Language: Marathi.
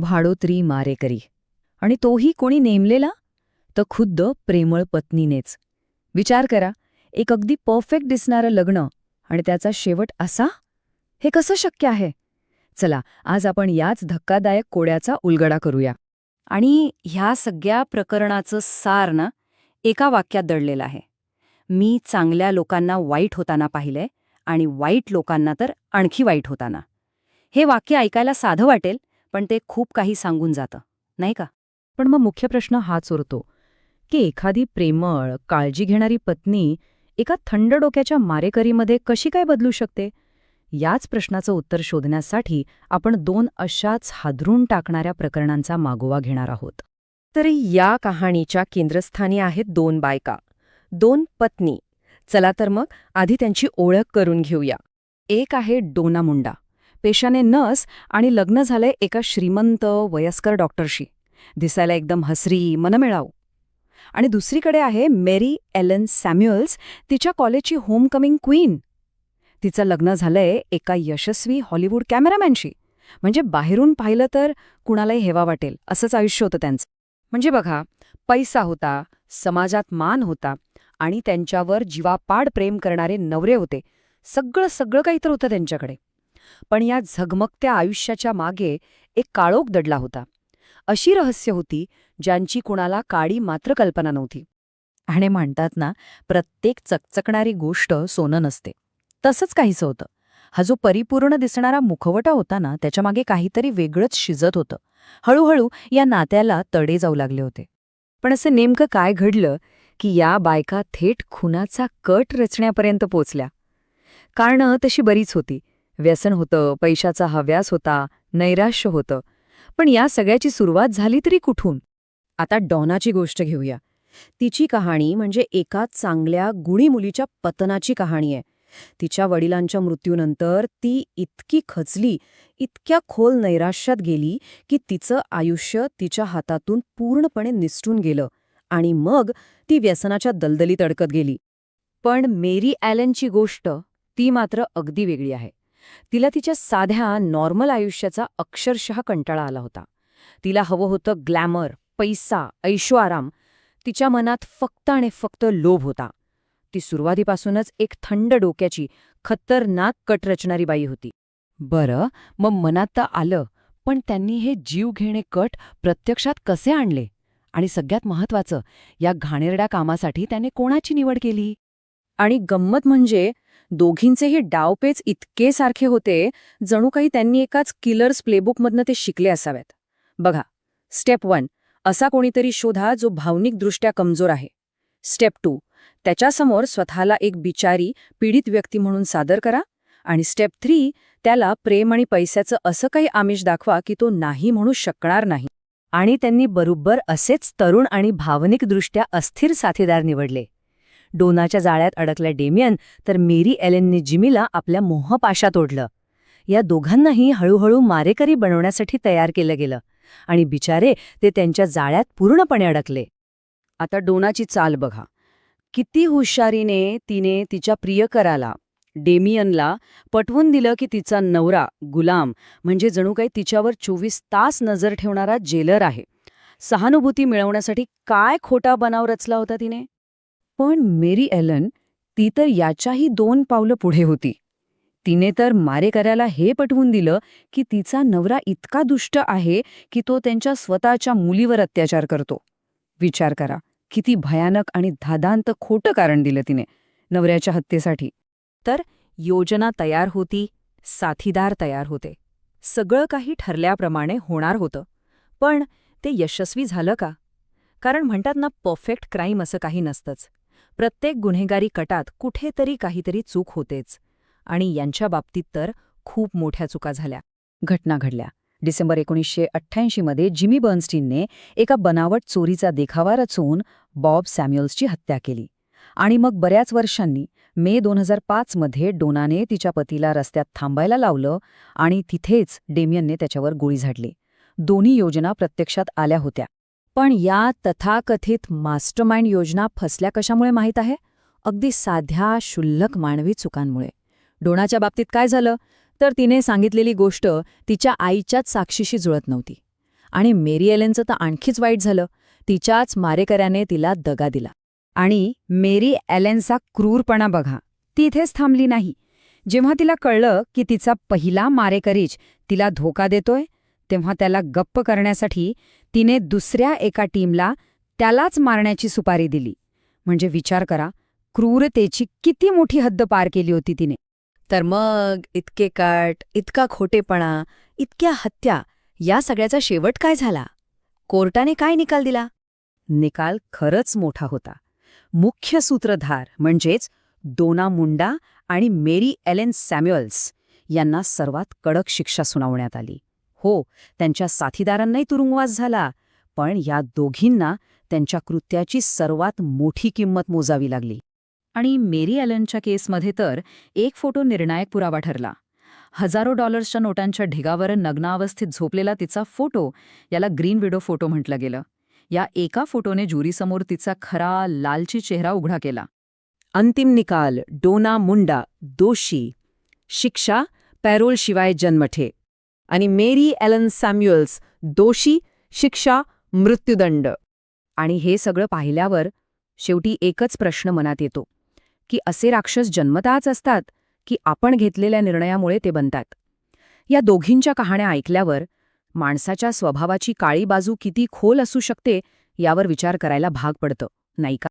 भाडोत्री मारेकरी आणि तोही कोणी नेमलेला? तर खुद्द प्रेमळ पत्नीनेच. विचार करा एक अगदी परफेक्ट दिसणारं लग्न आणि त्याचा शेवट असा? हे कसं शक्य आहे? चला आज आपण याच धक्कादायक कोड्याचा उलगडा करूया. आणि ह्या सगळ्या प्रकरणाचं सार ना एका वाक्यात दडलेलं आहे. मी चांगल्या लोकांना वाईट होताना पाहिलंय आणि वाईट लोकांना तर आणखी वाईट होताना. हे वाक्य ऐकायला साधं वाटेल पण ते खूप काही सांगून जातं नाही का? पण मग मुख्य प्रश्न हाच उरतो की एखादी प्रेमळ काळजी घेणारी पत्नी एका थंड डोक्याच्या मारेकरीमध्ये कशी काय बदलू शकते? याच प्रश्नाचं उत्तर शोधण्यासाठी आपण दोन अशाच हादरून टाकणाऱ्या प्रकरणांचा मागोवा घेणार आहोत. तरी या कहाणीच्या केंद्रस्थानी आहेत दोन बायका दोन पत्नी. चला तर मग आधी त्यांची ओळख करून घेऊया. एक आहे डोना मुंडा पेशाने नर्स आणि लग्न झालंय एका श्रीमंत वयस्कर डॉक्टरशी. दिसायला एकदम हसरी मनमिळाऊ आणि दुसरीकडे आहे मेरी एलन सॅम्युअल्स तिच्या कॉलेजची होमकमिंग क्वीन. तिचं लग्न झालंय एका यशस्वी हॉलिवूड कॅमेरामॅनशी. म्हणजे बाहेरून पाहिलं तर कुणालाही हेवा वाटेल असंच आयुष्य होतं त्यांचं. म्हणजे बघा पैसा होता समाजात मान होता आणि त्यांच्यावर जीवापाड प्रेम करणारे नवरे होते. सगळं सगळं काही तर होतं त्यांच्याकडे. पण या झगमगत्या आयुष्याच्या मागे एक काळोख दडला होता. अशी रहस्य होती ज्यांची कुणाला काळी मात्र कल्पना नव्हती. आणि म्हणतात ना प्रत्येक चकचकणारी गोष्ट सोनं नसते. तसंच काहीसं होतं. हा जो परिपूर्ण दिसणारा मुखवटा होता ना त्याच्यामागे काहीतरी वेगळंच शिजत होतं. हळूहळू या नात्याला तडे जाऊ लागले होते. पण असं नेमकं काय घडलं की या बायका थेट खुनाचा कट रचण्यापर्यंत पोचल्या. कारणं तशी बरीच होती. व्यसन होतं पैशाचा हव्यास होता नैराश्य होतं. पण या सगळ्याची सुरुवात झाली तरी कुठून? आता डॉनाची गोष्ट घेऊया. तिची कहाणी म्हणजे एका चांगल्या गुणी मुलीच्या पतनाची कहाणी आहे. तिच्या वडिलांच्या मृत्यूनंतर ती इतकी खचली इतक्या खोल नैराश्यात गेली की तिचं आयुष्य तिच्या हातातून पूर्णपणे निसटून गेलं आणि मग ती व्यसनाच्या दलदलीत अडकत गेली. पण मेरी ॲलनची गोष्ट ती मात्र अगदी वेगळी आहे. तिला तिच्या साध्या नॉर्मल आयुष्याचा अक्षरशः कंटाळा आला होता. तिला हवं होतं ग्लॅमर पैसा ऐशोआराम तिच्या मनात फक्त आणि फक्त लोभ होता. ती सुरुवातीपासूनच एक थंड डोक्याची खतरनाक कट रचणारी बाई होती. बरं मग मनात तर आलं पण त्यांनी हे जीव घेणे कट प्रत्यक्षात कसे आणले? आणि सगळ्यात महत्वाचं या घाणेरड्या कामासाठी त्याने कोणाची निवड केली? आणि गंमत म्हणजे दोघींचेही डावपेच इतके सारखे होते जणू काही त्यांनी एकाच किलर्स प्लेबुकमधनं ते शिकले असावेत. बघा स्टेप वन असा कोणीतरी शोधा जो भावनिकदृष्ट्या कमजोर आहे. स्टेप टू त्याच्यासमोर स्वतःला एक बिचारी पीडित व्यक्ती म्हणून सादर करा. आणि स्टेप थ्री त्याला प्रेम आणि पैशाचं असं काही आमिष दाखवा की तो नाही म्हणू शकणार नाही. आणि त्यांनी बरोबर असेच तरुण आणि भावनिकदृष्ट्या अस्थिर साथीदार निवडले. डोनाच्या जाळ्यात अडकल्या डेमियन तर मेरी एलेनने जिमीला आपल्या मोहपाशात ओढलं. या दोघांनाही हळूहळू मारेकरी बनवण्यासाठी तयार केलं गेलं. आणि बिचारे ते त्यांच्या जाळ्यात पूर्णपणे अडकले. आता डोनाची चाल बघा. किती हुशारीने तिने तिच्या प्रियकराला डेमियनला पटवून दिलं की तिचा नवरा गुलाम म्हणजे जणू काही तिच्यावर चोवीस तास नजर ठेवणारा जेलर आहे. सहानुभूती मिळवण्यासाठी काय खोटा बनाव रचला होता तिने? पण मेरी एलन ती तर याच्याही दोन पावलं पुढे होती. तिने तर मारेकऱ्याला हे पटवून दिलं की तिचा नवरा इतका दुष्ट आहे की तो त्यांच्या स्वतःच्या मुलीवर अत्याचार करतो. विचार करा किती भयानक आणि धादांत खोटं कारण दिलं तिने नवऱ्याच्या हत्येसाठी. तर योजना तयार होती साथीदार तयार होते. सगळं काही ठरल्याप्रमाणे होणार होतं. पण ते यशस्वी झालं का? कारण म्हणतात ना परफेक्ट क्राईम असं काही नसतंच. प्रत्येक गुन्हेगारी कटात कुठेतरी काहीतरी चूक होतेच. आणि यांच्या बाबतीत तर खूप मोठ्या चुका झाल्या. घटना घडल्या. डिसेंबर एकोणीसशे अठ्ठ्याऐंशीमध्ये जिमी बर्न्स्टीनने एका बनावट चोरीचा देखावा रचून बॉब सॅम्युअल्सची हत्या केली. आणि मग बऱ्याच वर्षांनी मे दोन हजार पाचमध्ये डोनाने तिच्या पतीला रस्त्यात थांबायला लावलं आणि तिथेच डेमियनने त्याच्यावर गोळी झाडली. दोन्ही योजना प्रत्यक्षात आल्या होत्या. पण या तथाकथित मास्टरमाइंड योजना फसल्या कशामुळे माहीत आहे? अगदी साध्या शुल्लक मानवी चुकांमुळे. डोणाच्या बाबतीत काय झालं? तर तिने सांगितलेली गोष्ट तिच्या आईच्याच साक्षीशी जुळत नव्हती. आणि मेरी एलेनचं तर आणखीच वाईट झालं. तिच्याच मारेकऱ्याने तिला दगा दिला. आणि मेरी एलेनचा क्रूरपणा बघा. ती इथेच थांबली नाही. जेव्हा तिला कळलं की तिचा पहिला मारेकरीच तिला धोका देतोय तेव्हा त्याला गप्प करण्यासाठी तिने दुसऱ्या एका टीमला त्यालाच मारण्याची सुपारी दिली. म्हणजे विचार करा क्रूरतेची किती मोठी हद्द पार केली होती तिने. तर मग इतके काट इतका खोटेपणा इतक्या हत्या या सगळ्याचा शेवट काय झाला? कोर्टाने काय निकाल दिला? निकाल खरंच मोठा होता. मुख्य सूत्रधार म्हणजेच डोना मुंडा आणि मेरी एलेन सॅम्युअल्स यांना सर्वात कडक शिक्षा सुनावण्यात आली. हो त्यांच्या साथीदारांनाही तुरुंगवास झाला. पण या दोघींना त्यांच्या कृत्याची सर्वात मोठी किंमत मोजावी लागली. आणि मेरी ॲलनच्या केसमध्ये तर एक फोटो निर्णायक पुरावा ठरला. हजारो डॉलर्सच्या नोटांच्या ढिगावर नग्नावस्थेत झोपलेला तिचा फोटो याला ग्रीन विडो फोटो म्हटलं गेलं. या एका फोटोने ज्युरीसमोर तिचा खरा लालची चेहरा उघडा केला. अंतिम निकाल डोना मुंडा दोषी. शिक्षा पॅरोलशिवाय जन्मठे. आणि मेरी एलन सॅम्युअल्स दोषी शिक्षा मृत्यूदंड. आणि हे सगळं पाहिल्यावर शेवटी एकच प्रश्न मनात येतो की असे राक्षस जन्मताच असतात की आपण घेतलेल्या निर्णयामुळे ते बनतात. या दोघींच्या कहाण्या ऐकल्यावर माणसाच्या स्वभावाची काळी बाजू किती खोल असू शकते यावर विचार करायला भाग पडतं नाही का?